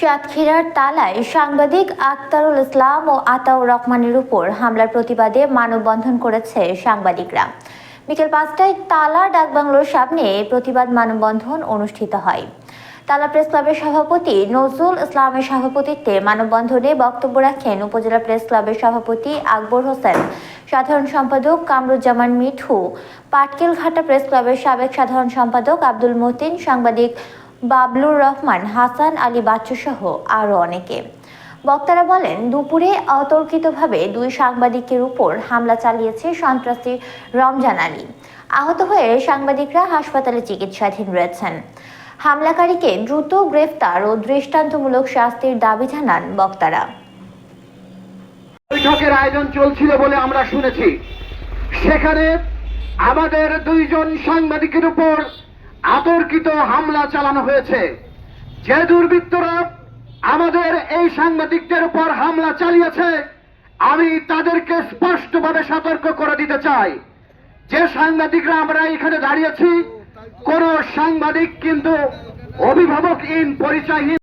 সাতক্ষীরার তালায় সাংবাদিক আক্তারুল ইসলাম ও আতাউর রহমানের উপর হামলার প্রতিবাদে মানববন্ধন করেছে সাংবাদিকরা। বিকেল পাঁচটায় তালা ডাকবাংলোর সামনে প্রতিবাদ মানববন্ধন অনুষ্ঠিত হয়। তালা প্রেস ক্লাবের সভাপতি নজরুল ইসলামের সভাপতিত্বে মানববন্ধনে বক্তব্য রাখেন উপজেলা প্রেস ক্লাবের সভাপতি আকবর হোসেন, সাধারণ সম্পাদক কামরুজ্জামান মিঠু, পাটকেলঘাটা প্রেস ক্লাবের সাবেক সাধারণ সম্পাদক আব্দুল মতিন, সাংবাদিক বাবলুর রহমান, হাসান আলী বাচ্চু সহ আরও অনেকে। বক্তারা বলেন, দুপুরে অতর্কিতভাবে দুই সাংবাদিকের উপর হামলা চালিয়েছে সন্ত্রাসী রমজান আলী। আহত হয়ে সাংবাদিকরা হাসপাতালে চিকিৎসাধীন রয়েছেন। হামলাকারীকে দ্রুত গ্রেফতার ও দৃষ্টান্তমূলক শাস্তির দাবি জানান বক্তারা। বৈঠকের আয়োজন চলছিল বলে আমরা শুনেছি। সেখানে আমাদের দুইজন সাংবাদিকের উপর আতর্কিত হামলা চালানো হয়েছে। যে দুর্বৃত্তরা আমাদের এই সাংবাদিকদের উপর হামলা চালিয়েছে, আমি তাদেরকে স্পষ্টভাবে সতর্ক করে দিতে চাই। যে সাংবাদিকরা আমরা এখানে দাঁড়িয়েছি, কোন সাংবাদিক কিন্তু অভিভাবক অভিভাবকহীন পরিচয়হীন